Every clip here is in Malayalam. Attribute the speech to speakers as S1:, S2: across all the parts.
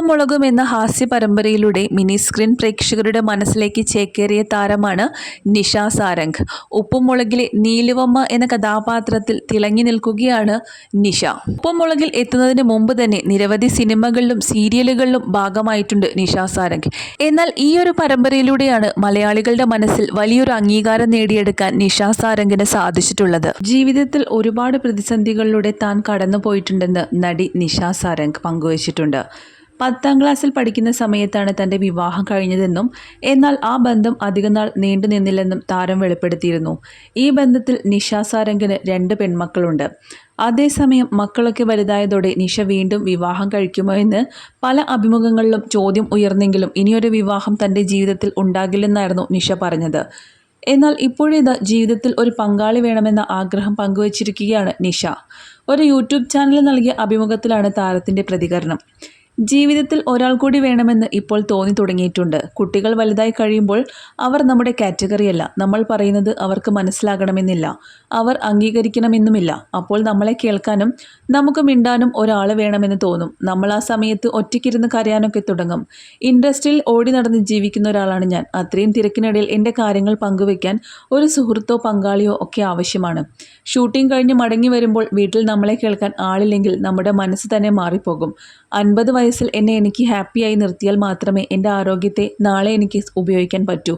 S1: ഉപ്പും മുളകും എന്ന ഹാസ്യ പരമ്പരയിലൂടെ മിനി സ്ക്രീൻ പ്രേക്ഷകരുടെ മനസ്സിലേക്ക് ചേക്കേറിയ താരമാണ് നിഷ സാരംഗ്. ഉപ്പും മുളകിലെ നീലുവമ്മ എന്ന കഥാപാത്രത്തിൽ തിളങ്ങി നിൽക്കുകയാണ് നിഷ. ഉപ്പും മുളകിൽ എത്തുന്നതിന് മുമ്പ് തന്നെ നിരവധി സിനിമകളിലും സീരിയലുകളിലും ഭാഗമായിട്ടുണ്ട് നിഷ സാരംഗ്. എന്നാൽ ഈ ഒരു പരമ്പരയിലൂടെയാണ് മലയാളികളുടെ മനസ്സിൽ വലിയൊരു അംഗീകാരം നേടിയെടുക്കാൻ നിഷ സാരംഗിന് സാധിച്ചിട്ടുള്ളത്. ജീവിതത്തിൽ ഒരുപാട് പ്രതിസന്ധികളിലൂടെ താൻ കടന്നു പോയിട്ടുണ്ടെന്ന് നടി നിഷ സാരംഗ് പങ്കുവച്ചിട്ടുണ്ട്. പത്താം ക്ലാസ്സിൽ പഠിക്കുന്ന സമയത്താണ് തന്റെ വിവാഹം കഴിഞ്ഞതെന്നും എന്നാൽ ആ ബന്ധം അധികനാൾ നീണ്ടു നിന്നില്ലെന്നും താരം വെളിപ്പെടുത്തിയിരുന്നു. ഈ ബന്ധത്തിൽ നിഷ സാരംഗിന് രണ്ട് പെൺമക്കളുണ്ട്. അതേസമയം മക്കളൊക്കെ വലുതായതോടെ നിഷ വീണ്ടും വിവാഹം കഴിക്കുമോ എന്ന് പല അഭിമുഖങ്ങളിലും ചോദ്യം ഉയർന്നെങ്കിലും ഇനിയൊരു വിവാഹം തന്റെ ജീവിതത്തിൽ ഉണ്ടാകില്ലെന്നായിരുന്നു നിഷ പറഞ്ഞത്. എന്നാൽ ഇപ്പോഴിത് ജീവിതത്തിൽ ഒരു പങ്കാളി വേണമെന്ന ആഗ്രഹം പങ്കുവച്ചിരിക്കുകയാണ് നിഷ. ഒരു യൂട്യൂബ് ചാനലിൽ നൽകിയ അഭിമുഖത്തിലാണ് താരത്തിന്റെ പ്രതികരണം. ജീവിതത്തിൽ ഒരാൾ കൂടി വേണമെന്ന് ഇപ്പോൾ തോന്നി തുടങ്ങിയിട്ടുണ്ട്. കുട്ടികൾ വലുതായി കഴിയുമ്പോൾ അവർ നമ്മുടെ കാറ്റഗറിയല്ല നമ്മൾ പറയുന്നത് അവർക്ക് മനസ്സിലാകണമെന്നില്ല. അവർ അംഗീകരിക്കണമെന്നുമില്ല. അപ്പോൾ നമ്മളെ കേൾക്കാനും നമുക്ക് മിണ്ടാനും ഒരാൾ വേണമെന്ന് തോന്നും. നമ്മൾ ആ സമയത്ത് ഒറ്റയ്ക്കിരുന്ന് കരയാനൊക്കെ തുടങ്ങും. ഇൻഡസ്ട്രിയിൽ ഓടി നടന്ന് ജീവിക്കുന്ന ഒരാളാണ് ഞാൻ. അത്രയും തിരക്കിനിടയിൽ എന്റെ കാര്യങ്ങൾ പങ്കുവയ്ക്കാൻ ഒരു സുഹൃത്തോ പങ്കാളിയോ ഒക്കെ ആവശ്യമാണ്. ഷൂട്ടിംഗ് കഴിഞ്ഞ് മടങ്ങി വരുമ്പോൾ വീട്ടിൽ നമ്മളെ കേൾക്കാൻ ആളില്ലെങ്കിൽ നമ്മുടെ മനസ്സ് തന്നെ മാറിപ്പോകും. അൻപത് വയസ്സിൽ എന്നെ എനിക്ക് ഹാപ്പിയായി നിർത്തിയാൽ മാത്രമേ എന്റെ ആരോഗ്യത്തെ നാളെ എനിക്ക് ഉപയോഗിക്കാൻ പറ്റൂ.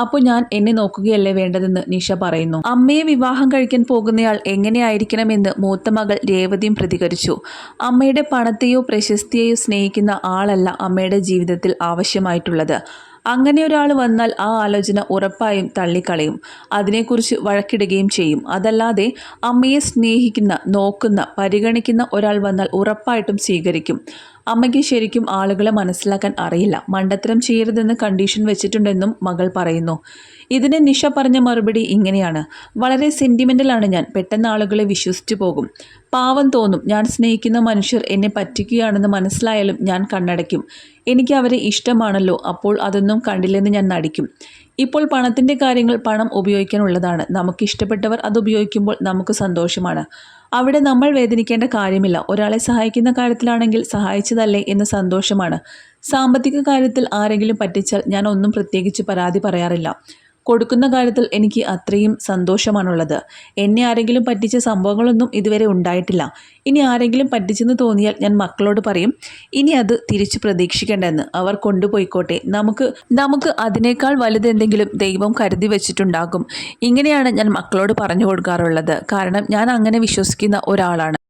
S1: അപ്പോൾ ഞാൻ എന്നെ നോക്കുകയല്ലേ വേണ്ടതെന്ന് നിഷ പറയുന്നു. അമ്മയെ വിവാഹം കഴിക്കാൻ പോകുന്നയാൾ എങ്ങനെയായിരിക്കണമെന്ന് മൂത്ത മകൾ രേവതിയും പ്രതികരിച്ചു. അമ്മയുടെ പണത്തെയോ പ്രശസ്തിയെയോ സ്നേഹിക്കുന്ന ആളല്ല അമ്മയുടെ ജീവിതത്തിൽ ആവശ്യമായിട്ടുള്ളത്. അങ്ങനെ ഒരാൾ വന്നാൽ ആ ആലോചന ഉറപ്പായും തള്ളിക്കളയും. അതിനെക്കുറിച്ച് വഴക്കിടുകയും ചെയ്യും. അതല്ലാതെ അമ്മയെ സ്നേഹിക്കുന്ന നോക്കുന്ന പരിഗണിക്കുന്ന ഒരാൾ വന്നാൽ ഉറപ്പായിട്ടും സ്വീകരിക്കും. അമ്മയ്ക്ക് ശരിക്കും ആളുകളെ മനസ്സിലാക്കാൻ അറിയില്ല. മണ്ടത്തരം ചെയ്യരുതെന്ന് കണ്ടീഷൻ വെച്ചിട്ടുണ്ടെന്നും മകൾ പറയുന്നു. ഇതിന് നിഷ പറഞ്ഞ മറുപടി ഇങ്ങനെയാണ്. വളരെ സെന്റിമെന്റലാണ് ഞാൻ. പെട്ടെന്ന് ആളുകളെ വിശ്വസിച്ചു പോകും. പാവം തോന്നും. ഞാൻ സ്നേഹിക്കുന്ന മനുഷ്യർ എന്നെ പറ്റിക്കുകയാണെന്ന് മനസ്സിലായാലും ഞാൻ കണ്ണടയ്ക്കും. എനിക്ക് അവരെ ഇഷ്ടമാണല്ലോ. അപ്പോൾ അതൊന്നും കണ്ടില്ലെന്ന് ഞാൻ നടിക്കും. ഇപ്പോൾ പണത്തിന്റെ കാര്യങ്ങൾ പണം ഉപയോഗിക്കാനുള്ളതാണ്. നമുക്ക് ഇഷ്ടപ്പെട്ടവർ അത് ഉപയോഗിക്കുമ്പോൾ നമുക്ക് സന്തോഷമാണ്. അവിടെ നമ്മൾ വേദനിക്കേണ്ട കാര്യമില്ല. ഒരാളെ സഹായിക്കുന്ന കാര്യത്തിലാണെങ്കിൽ സഹായിച്ചതല്ലേ എന്ന സന്തോഷമാണ്. സാമ്പത്തിക കാര്യത്തിൽ ആരെങ്കിലും പറ്റിച്ചാൽ ഞാൻ ഒന്നും പ്രത്യേകിച്ച് പരാതി പറയാറില്ല. കൊടുക്കുന്ന കാര്യത്തിൽ എനിക്ക് അത്രയും സന്തോഷമാണുള്ളത്. എന്നെ ആരെങ്കിലും പറ്റിച്ച സംഭവങ്ങളൊന്നും ഇതുവരെ ഉണ്ടായിട്ടില്ല. ഇനി ആരെങ്കിലും പറ്റിച്ചെന്ന് തോന്നിയാൽ ഞാൻ മക്കളോട് പറയും ഇനി അത് തിരിച്ചു പ്രതീക്ഷിക്കേണ്ടെന്ന്. അവർ കൊണ്ടുപോയിക്കോട്ടെ. നമുക്ക് നമുക്ക് അതിനേക്കാൾ വലുതെന്തെങ്കിലും ദൈവം കരുതി വെച്ചിട്ടുണ്ടാകും. ഇങ്ങനെയാണ് ഞാൻ മക്കളോട് പറഞ്ഞു കൊടുക്കാറുള്ളത്. കാരണം ഞാൻ അങ്ങനെ വിശ്വസിക്കുന്ന ഒരാളാണ്.